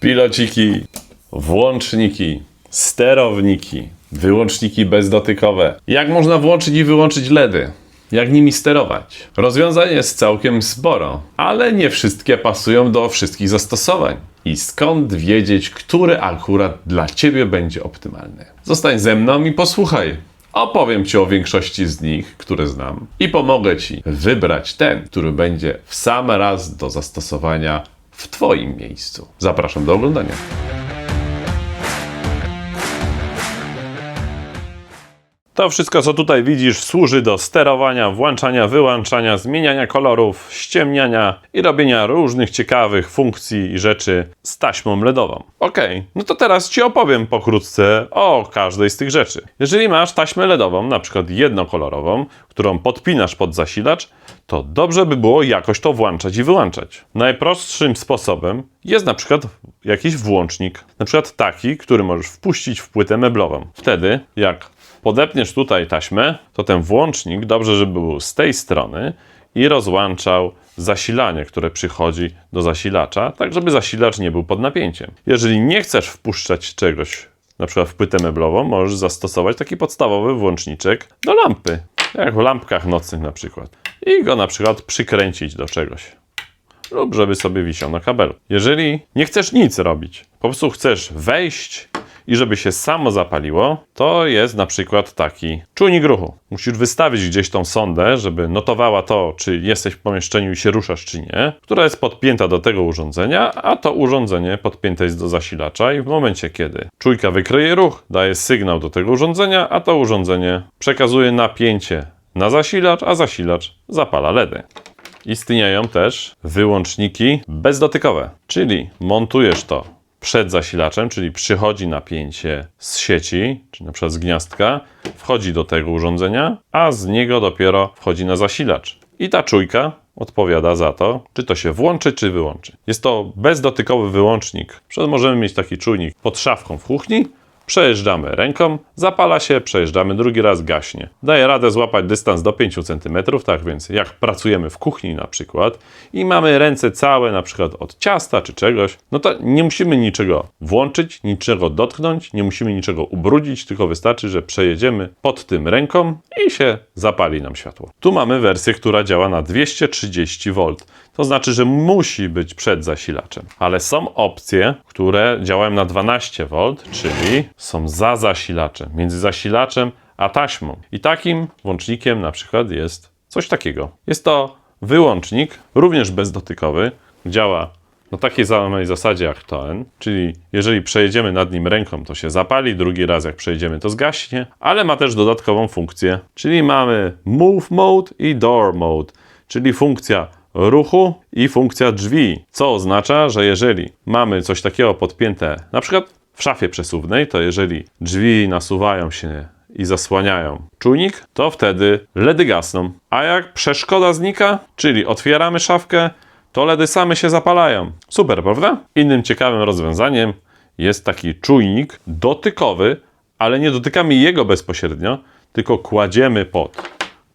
Pilociki, włączniki, sterowniki, wyłączniki bezdotykowe. Jak można włączyć i wyłączyć LEDy? Jak nimi sterować? Rozwiązań jest całkiem sporo, ale nie wszystkie pasują do wszystkich zastosowań. I skąd wiedzieć, który akurat dla Ciebie będzie optymalny? Zostań ze mną i posłuchaj. Opowiem Ci o większości z nich, które znam, i pomogę Ci wybrać ten, który będzie w sam raz do zastosowania w Twoim miejscu. Zapraszam do oglądania. To wszystko, co tutaj widzisz, służy do sterowania, włączania, wyłączania, zmieniania kolorów, ściemniania i robienia różnych ciekawych funkcji i rzeczy z taśmą LEDową. Ok, no to teraz Ci opowiem pokrótce o każdej z tych rzeczy. Jeżeli masz taśmę LEDową, na przykład jednokolorową, którą podpinasz pod zasilacz, to dobrze by było jakoś to włączać i wyłączać. Najprostszym sposobem jest na przykład jakiś włącznik, na przykład taki, który możesz wpuścić w płytę meblową. Wtedy, jak podepniesz tutaj taśmę, to ten włącznik dobrze, żeby był z tej strony i rozłączał zasilanie, które przychodzi do zasilacza, tak żeby zasilacz nie był pod napięciem. Jeżeli nie chcesz wpuszczać czegoś, na przykład w płytę meblową, możesz zastosować taki podstawowy włączniczek do lampy, jak w lampkach nocnych na przykład. I go na przykład przykręcić do czegoś lub żeby sobie wisiał na kabelu. Jeżeli nie chcesz nic robić, po prostu chcesz wejść i żeby się samo zapaliło, to jest na przykład taki czujnik ruchu. Musisz wystawić gdzieś tą sondę, żeby notowała to, czy jesteś w pomieszczeniu i się ruszasz, czy nie, która jest podpięta do tego urządzenia, a to urządzenie podpięte jest do zasilacza i w momencie, kiedy czujka wykryje ruch, daje sygnał do tego urządzenia, a to urządzenie przekazuje napięcie na zasilacz, a zasilacz zapala LEDy. Istnieją też wyłączniki bezdotykowe, czyli montujesz to przed zasilaczem, czyli przychodzi napięcie z sieci, czy na przykład z gniazdka, wchodzi do tego urządzenia, a z niego dopiero wchodzi na zasilacz. I ta czujka odpowiada za to, czy to się włączy, czy wyłączy. Jest to bezdotykowy wyłącznik. Przed możemy mieć taki czujnik pod szafką w kuchni, Przejeżdżamy ręką, zapala się, przejeżdżamy drugi raz, gaśnie. Daje radę złapać dystans do 5 cm, tak więc jak pracujemy w kuchni na przykład i mamy ręce całe na przykład od ciasta czy czegoś, no to nie musimy niczego włączyć, niczego dotknąć, nie musimy niczego ubrudzić, tylko wystarczy, że przejedziemy pod tym ręką i się zapali nam światło. Tu mamy wersję, która działa na 230 V. To znaczy, że musi być przed zasilaczem. Ale są opcje, które działają na 12 V, czyli są za zasilaczem, między zasilaczem a taśmą. I takim włącznikiem na przykład jest coś takiego. Jest to wyłącznik, również bezdotykowy, działa na takiej samej zasadzie jak ten, czyli jeżeli przejedziemy nad nim ręką, to się zapali, drugi raz jak przejedziemy, to zgaśnie, ale ma też dodatkową funkcję, czyli mamy Move Mode i Door Mode, czyli funkcja ruchu i funkcja drzwi, co oznacza, że jeżeli mamy coś takiego podpięte, na przykład w szafie przesuwnej, to jeżeli drzwi nasuwają się i zasłaniają czujnik, to wtedy LEDy gasną. A jak przeszkoda znika, czyli otwieramy szafkę, to LEDy same się zapalają. Super, prawda? Innym ciekawym rozwiązaniem jest taki czujnik dotykowy, ale nie dotykamy jego bezpośrednio, tylko kładziemy pod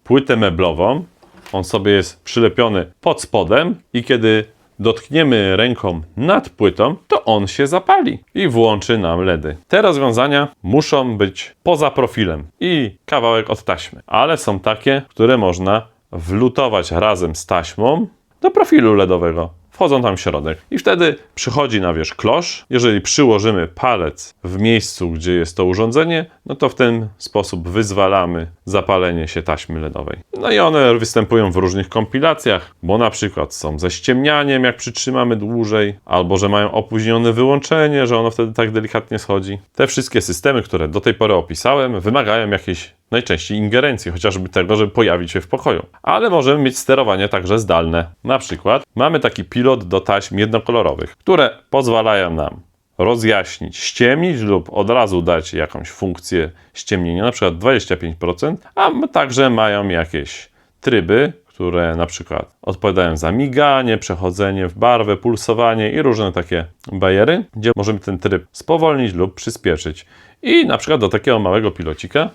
płytę meblową. On sobie jest przylepiony pod spodem i kiedy dotkniemy ręką nad płytą, to on się zapali i włączy nam LEDy. Te rozwiązania muszą być poza profilem i kawałek od taśmy, ale są takie, które można wlutować razem z taśmą do profilu LEDowego. Wchodzą tam w środek i wtedy przychodzi na wierzch klosz. Jeżeli przyłożymy palec w miejscu, gdzie jest to urządzenie, no to w ten sposób wyzwalamy zapalenie się taśmy LEDowej. No i one występują w różnych kompilacjach, bo na przykład są ze ściemnianiem, jak przytrzymamy dłużej, albo że mają opóźnione wyłączenie, że ono wtedy tak delikatnie schodzi. Te wszystkie systemy, które do tej pory opisałem, wymagają jakiejś najczęściej ingerencji, chociażby tego, żeby pojawić się w pokoju. Ale możemy mieć sterowanie także zdalne. Na przykład mamy taki pilot do taśm jednokolorowych, które pozwalają nam rozjaśnić, ściemnić lub od razu dać jakąś funkcję ściemnienia, na przykład 25%, a także mają jakieś tryby, które na przykład odpowiadają za miganie, przechodzenie w barwę, pulsowanie i różne takie bajery, gdzie możemy ten tryb spowolnić lub przyspieszyć. I na przykład do takiego małego pilocika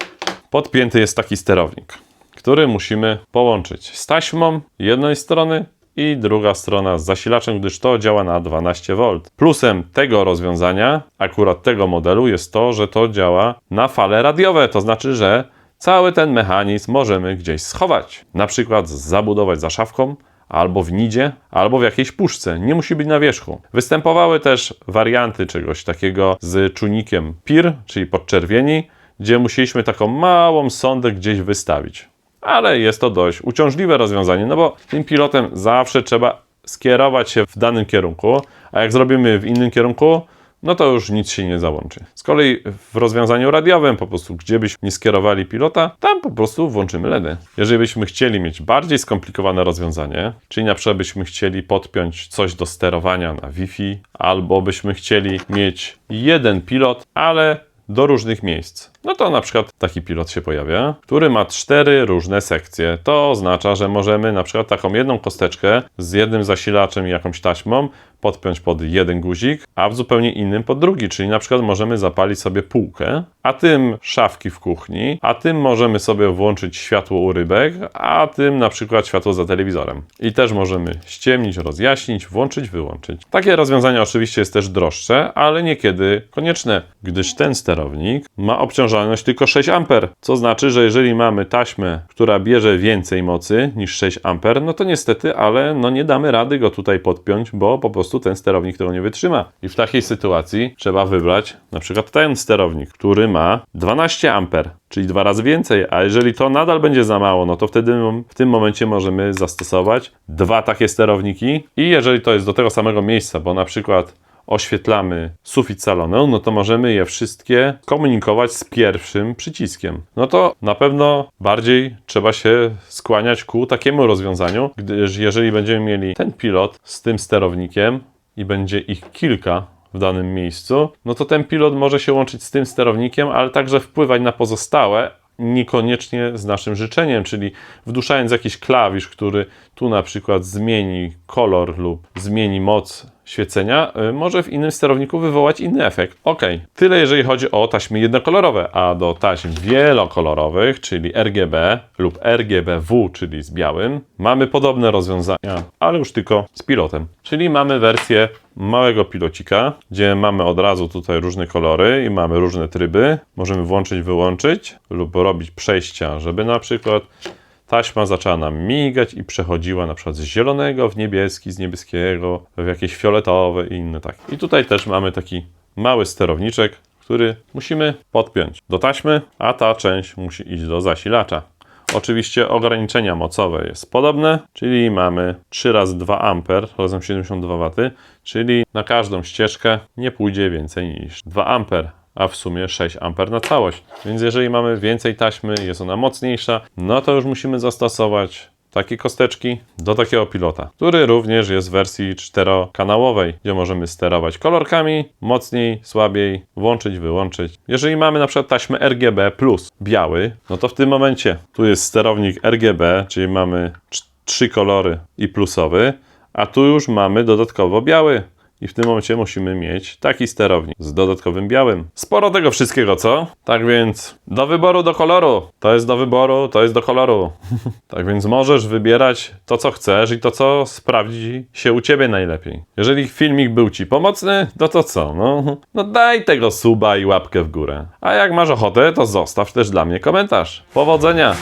podpięty jest taki sterownik, który musimy połączyć z taśmą jednej strony i druga strona z zasilaczem, gdyż to działa na 12V. Plusem tego rozwiązania, akurat tego modelu, jest to, że to działa na fale radiowe, to znaczy, że cały ten mechanizm możemy gdzieś schować. Na przykład zabudować za szafką, albo w nidzie, albo w jakiejś puszce. Nie musi być na wierzchu. Występowały też warianty czegoś takiego z czujnikiem PIR, czyli podczerwieni, gdzie musieliśmy taką małą sondę gdzieś wystawić. Ale jest to dość uciążliwe rozwiązanie, no bo tym pilotem zawsze trzeba skierować się w danym kierunku, a jak zrobimy w innym kierunku, no to już nic się nie załączy. Z kolei w rozwiązaniu radiowym, po prostu gdzie byśmy nie skierowali pilota, tam po prostu włączymy LEDy. Jeżeli byśmy chcieli mieć bardziej skomplikowane rozwiązanie, czyli na przykład byśmy chcieli podpiąć coś do sterowania na Wi-Fi, albo byśmy chcieli mieć jeden pilot, ale do różnych miejsc. No to na przykład taki pilot się pojawia, który ma cztery różne sekcje. To oznacza, że możemy na przykład taką jedną kosteczkę z jednym zasilaczem i jakąś taśmą podpiąć pod jeden guzik, a w zupełnie innym pod drugi, czyli na przykład możemy zapalić sobie półkę, a tym szafki w kuchni, a tym możemy sobie włączyć światło u rybek, a tym na przykład światło za telewizorem. I też możemy ściemnić, rozjaśnić, włączyć, wyłączyć. Takie rozwiązanie oczywiście jest też droższe, ale niekiedy konieczne, gdyż ten sterownik ma obciążalność tylko 6 A, co znaczy, że jeżeli mamy taśmę, która bierze więcej mocy niż 6 A, no to niestety, ale no nie damy rady go tutaj podpiąć, bo po prostu ten sterownik tego nie wytrzyma. I w takiej sytuacji trzeba wybrać na przykład ten sterownik, który ma 12 A, czyli dwa razy więcej, a jeżeli to nadal będzie za mało, no to wtedy w tym momencie możemy zastosować dwa takie sterowniki. I jeżeli to jest do tego samego miejsca, bo na przykład oświetlamy sufit salonu, no to możemy je wszystkie komunikować z pierwszym przyciskiem. No to na pewno bardziej trzeba się skłaniać ku takiemu rozwiązaniu, gdyż jeżeli będziemy mieli ten pilot z tym sterownikiem i będzie ich kilka w danym miejscu, no to ten pilot może się łączyć z tym sterownikiem, ale także wpływać na pozostałe, niekoniecznie z naszym życzeniem, czyli wduszając jakiś klawisz, który tu na przykład zmieni kolor lub zmieni moc świecenia, y, może w innym sterowniku wywołać inny efekt. Ok, tyle jeżeli chodzi o taśmy jednokolorowe, a do taśm wielokolorowych, czyli RGB lub RGBW, czyli z białym, mamy podobne rozwiązania, ale już tylko z pilotem. Czyli mamy wersję małego pilocika, gdzie mamy od razu tutaj różne kolory i mamy różne tryby. Możemy włączyć, wyłączyć lub robić przejścia, żeby na przykład taśma zaczęła nam migać i przechodziła na przykład z zielonego w niebieski, z niebieskiego w jakieś fioletowe i inne tak. I tutaj też mamy taki mały sterowniczek, który musimy podpiąć do taśmy, a ta część musi iść do zasilacza. Oczywiście ograniczenia mocowe jest podobne, czyli mamy 3 razy 2 A razem 72 W, czyli na każdą ścieżkę nie pójdzie więcej niż 2 A a w sumie 6 A na całość. Więc jeżeli mamy więcej taśmy, jest ona mocniejsza, no to już musimy zastosować takie kosteczki do takiego pilota, który również jest w wersji czterokanałowej, gdzie możemy sterować kolorkami, mocniej, słabiej, włączyć, wyłączyć. Jeżeli mamy na przykład taśmę RGB plus biały, no to w tym momencie tu jest sterownik RGB, czyli mamy trzy kolory i plusowy, a tu już mamy dodatkowo biały. I w tym momencie musimy mieć taki sterownik z dodatkowym białym. Sporo tego wszystkiego, co? Tak więc do wyboru, do koloru. To jest do wyboru, to jest do koloru. tak więc możesz wybierać to, co chcesz i to, co sprawdzi się u ciebie najlepiej. Jeżeli filmik był ci pomocny, no to co? No, no daj tego suba i łapkę w górę. A jak masz ochotę, to zostaw też dla mnie komentarz. Powodzenia!